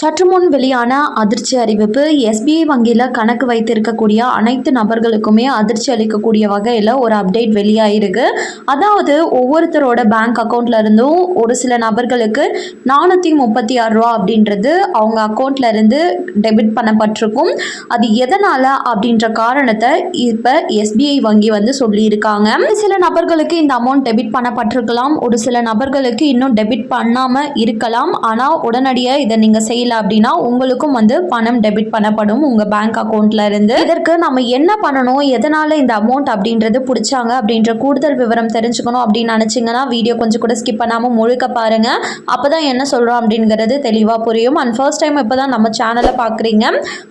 சற்று முன் வெளியான அதிர்ச்சி அறிவிப்பு எஸ்பிஐ வங்கியில் கணக்கு வைத்திருக்கக்கூடிய அனைத்து நபர்களுக்குமே அதிர்ச்சி அளிக்கக்கூடிய வகையில் ஒரு அப்டேட் வெளியாயிருக்கு. அதாவது ஒவ்வொருத்தரோட பேங்க் அக்கௌண்ட்ல இருந்தும் ஒரு சில நபர்களுக்கு நானூற்றி முப்பத்தி ஆறு ரூபா அப்படின்றது அவங்க அக்கௌண்ட்ல இருந்து டெபிட் பண்ணப்பட்டிருக்கும். அது எதனால் அப்படின்ற காரணத்தை இப்போ எஸ்பிஐ வங்கி வந்து சொல்லியிருக்காங்க. சில நபர்களுக்கு இந்த அமௌண்ட் டெபிட் பண்ணப்பட்டிருக்கலாம். ஒரு சில நபர்களுக்கு இன்னும் டெபிட் பண்ணாமல் இருக்கலாம். ஆனால் உடனடியாக இதை நீங்கள் முடியல அப்படின்னா உங்களுக்கும் வந்து பணம் டெபிட் பண்ணப்படும். உங்கள் பேங்க் அக்கௌண்ட்ல இருந்து. இதற்கு நம்ம என்ன பண்ணணும்? எதனால இந்த அமௌண்ட் அப்படின்றது பிடிச்சாங்க? அப்படின்ற கூடுதல் விவரம் தெரிஞ்சுக்கணும் அப்படின்னு நினச்சிங்கன்னா வீடியோ கொஞ்சம் கூட ஸ்கிப் பண்ணாமல் முழுக்க பாருங்க. அப்பதான் என்ன சொல்கிறோம் அப்படிங்கிறது தெளிவாக புரியும். அண்ட் ஃபர்ஸ்ட் டைம் இப்போ தான் நம்ம சேனலை பார்க்குறீங்க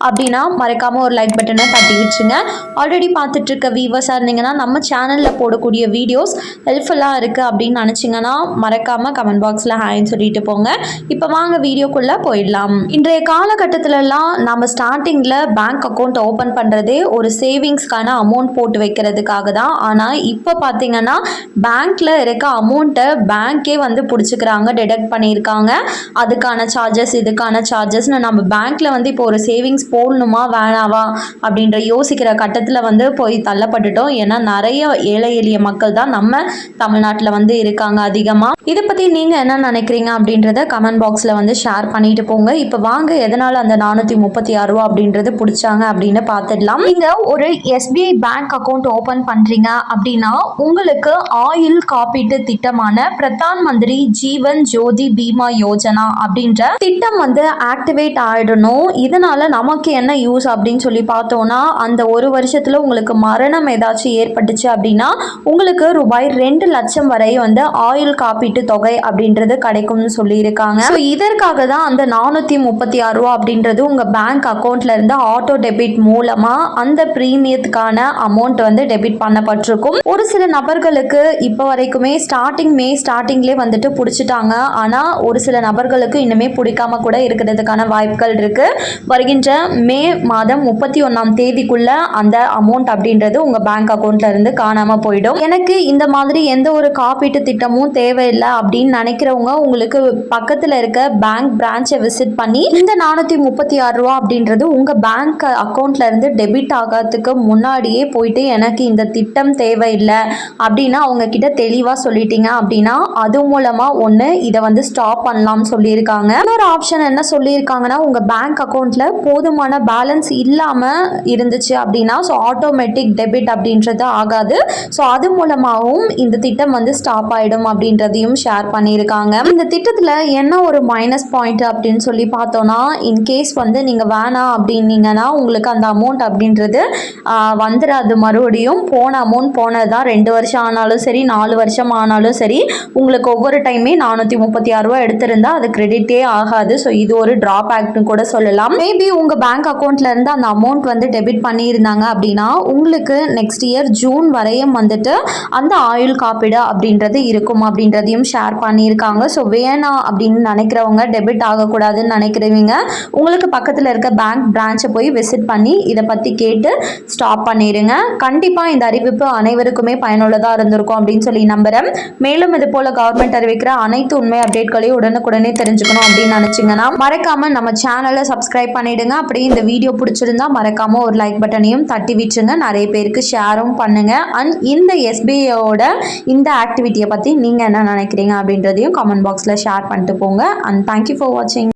அப்படின்னா மறக்காம ஒரு லைக் பட்டனை தட்டி வச்சுங்க. ஆல்ரெடி பார்த்துட்டு இருக்க வியூவர்ஸாக இருந்தீங்கன்னா நம்ம சேனலில் போடக்கூடிய வீடியோஸ் ஹெல்ப்ஃபுல்லாக இருக்குது அப்படின்னு நினச்சிங்கன்னா மறக்காமல் கமெண்ட் பாக்ஸில் ஹாய்னு சொல்லிட்டு போங்க. இப்போ வாங்க வீடியோக்குள்ளே போயிடலாம். இன்றைய காலகட்டத்திலலாம் நம்ம ஸ்டார்டிங்கில் பேங்க் அக்கௌண்ட் ஓப்பன் பண்ணுறதே ஒரு சேவிங்ஸ்க்கான அமௌண்ட் போட்டு வைக்கிறதுக்காக தான். ஆனால் இப்போ பார்த்தீங்கன்னா பேங்க்கில் இருக்க அமௌண்ட்டை பேங்க்கே வந்து பிடிச்சிக்கிறாங்க டிடெக்ட் பண்ணியிருக்காங்க. அதுக்கான சார்ஜஸ் இதுக்கான சார்ஜஸ்னு நம்ம பேங்க்கில் வந்து இப்போ ஒரு சேவிங்ஸ் போடணுமா வேணாவா அப்படின்ற யோசிக்கிற கட்டத்தில் வந்து போய் தள்ளப்பட்டுட்டோம். ஏன்னா நிறைய ஏழை எளிய மக்கள் தான் நம்ம தமிழ்நாட்டில் வந்து இருக்காங்க அதிகமாக இதை பற்றி நீங்கள் என்ன நினைக்கிறீங்க அப்படின்றத கமெண்ட் பாக்ஸில் வந்து ஷேர் பண்ணிட்டு போங்க. இப்போ வாங்க எதனால் அந்த நானூற்றி முப்பத்தி ஆறு ரூபா அப்படின்றது பிடிச்சாங்க அப்படின்னு பார்த்துடலாம் நீங்கள் ஒரு எஸ்பிஐ பேங்க் அக்கௌண்ட் ஓப்பன் பண்ணுறீங்க அப்படின்னா உங்களுக்கு ஆயுள் காப்பீட்டு திட்டமான பிரதான் மந்திரி ஜீவன் ஜோதி பீமா யோஜனா அப்படின்ற திட்டம் வந்து ஆக்டிவேட் ஆயிடணும். இதனால நமக்கு என்ன யூஸ் அப்படின்னு சொல்லி பார்த்தோம்னா அந்த ஒரு வருஷத்துல உங்களுக்கு மரணம் ஏதாச்சும் ஏற்பட்டுச்சு அப்படின்னா உங்களுக்கு ரூபாய் ரெண்டு லட்சம் வரை வந்து ஆயுள் காப்பீட்டு தொகை அப்படின்றது கிடைக்கும்னு சொல்லியிருக்காங்க. இதற்காக தான் அந்த நானூற்றி முப்பத்தி ஆறு ரூபா அப்படின்றது உங்கள் பேங்க் அக்கௌண்ட்லேருந்து ஆட்டோ டெபிட் மூலமாக அந்த ப்ரீமியத்துக்கான அமௌண்ட் வந்து டெபிட் பண்ணப்பட்டிருக்கும். ஒரு சில நபர்களுக்கு இப்போ வரைக்குமே ஸ்டார்டிங் மே ஸ்டார்டிங்லேயே வந்துட்டு பிடிச்சிட்டாங்க. ஆனால் ஒரு சில நபர்களுக்கு இன்னுமே பிடிக்காம கூட இருக்கிறதுக்கான வாய்ப்புகள் இருக்குது வருகின்ற மே மாதம் முப்பத்தி ஒன்றாம் தேதிக்குள்ள அந்த அமௌண்ட் அப்படின்றது உங்கள் பேங்க் அக்கௌண்ட்ல இருந்து காணாமல் போயிடும். எனக்கு இந்த மாதிரி எந்த ஒரு காப்பீட்டு திட்டமும் தேவையில்லை அப்படின்னு நினைக்கிறவங்க உங்களுக்கு பக்கத்தில் இருக்க பேங்க் பிரான்ச்சை விசிட் பண்ணி இந்த நானூற்றி முப்பத்தி ஆறு ரூபா அப்படின்றது உங்க பேங்க் அக்கௌண்ட்ல இருந்து டெபிட் ஆகிறதுக்கு முன்னாடியே போயிட்டு எனக்கு இந்த திட்டம் தேவையில்லை அப்படின்னா அவங்க கிட்ட தெளிவாக சொல்லிட்டீங்க அப்படின்னா அது மூலமா ஒன்று இதை வந்து ஸ்டாப் பண்ணலாம்னு சொல்லியிருக்காங்க. இன்னொரு ஆப்ஷன் என்ன சொல்லியிருக்காங்கன்னா உங்க பேங்க் அக்கௌண்ட்ல போதுமான பேலன்ஸ் இல்லாம இருந்துச்சு அப்படின்னா ஸோ ஆட்டோமேட்டிக் டெபிட் அப்படின்றது ஆகாது. ஸோ அது மூலமாகவும் இந்த திட்டம் வந்து ஸ்டாப் ஆயிடும் அப்படின்றதையும் ஷேர் பண்ணியிருக்காங்க. இந்த திட்டத்தில் என்ன ஒரு மைனஸ் பாயிண்ட் அப்படின்னு சொல்லி பார்த்தோன்னா இன்கேஸ் வந்து நீங்கள் வேணாம் அப்படின்னீங்கன்னா உங்களுக்கு அந்த அமௌண்ட் அப்படின்றது வந்துடாது மறுபடியும் போன அமௌண்ட் போனது தான் ரெண்டு வருஷம் ஆனாலும் சரி நாலு வருஷம் ஆனாலும் சரி உங்களுக்கு ஒவ்வொரு டைமே நானூற்றி முப்பத்தி ஆறு ரூபா எடுத்திருந்தா அது கிரெடிட்டே ஆகாது. ஸோ இது ஒரு ட்ராபேக்னு கூட சொல்லலாம். மேபி உங்கள் பேங்க் அக்கௌண்ட்லேருந்து அந்த அமௌண்ட் வந்து டெபிட் பண்ணியிருந்தாங்க அப்படின்னா உங்களுக்கு நெக்ஸ்ட் இயர் ஜூன் வரையும் வந்துட்டு அந்த ஆயுள் காப்பீடு அப்படின்றது இருக்கும். அப்படின்றதையும் ஷேர் பண்ணியிருக்காங்க. ஸோ வேணாம் அப்படின்னு நினைக்கிறவங்க டெபிட் ஆகக்கூடாதுன்னு நினைக்கிறவங்க உங்களுக்கு பக்கத்தில் இருக்க பேங்க் பிரான்ச்சை போய் விசிட் பண்ணி இதை பற்றி கேட்டு ஸ்டாப் பண்ணிடுங்க கண்டிப்பாக இந்த அறிவிப்பு அனைவருக்குமே பயனுள்ளதாக இருந்திருக்கும் அப்படின்னு சொல்லி நம்புகிறேன் மேலும் இது போல் கவர்மெண்ட் அறிவிக்கிற அனைத்து உண்மை அப்டேட்களையும் உடனுக்குடனே தெரிஞ்சுக்கணும் அப்படின்னு நினச்சிங்கன்னா மறக்காம நம்ம சேனலை சப்ஸ்கிரைப் பண்ணிவிடுங்க அப்படியே இந்த வீடியோ பிடிச்சிருந்தா மறக்காம ஒரு லைக் பட்டனையும் தட்டி விட்டுருங்க. நிறைய பேருக்கு ஷேரும் பண்ணுங்க. அண்ட் இந்த எஸ்பிஐயோட இந்த ஆக்டிவிட்டியை பற்றி நீங்கள் என்ன நினைக்கிறீங்க அப்படின்றதையும் கமெண்ட் பாக்ஸில் ஷேர் பண்ணிட்டு போங்க. அண்ட் தேங்க்யூ ஃபார் வாட்சிங்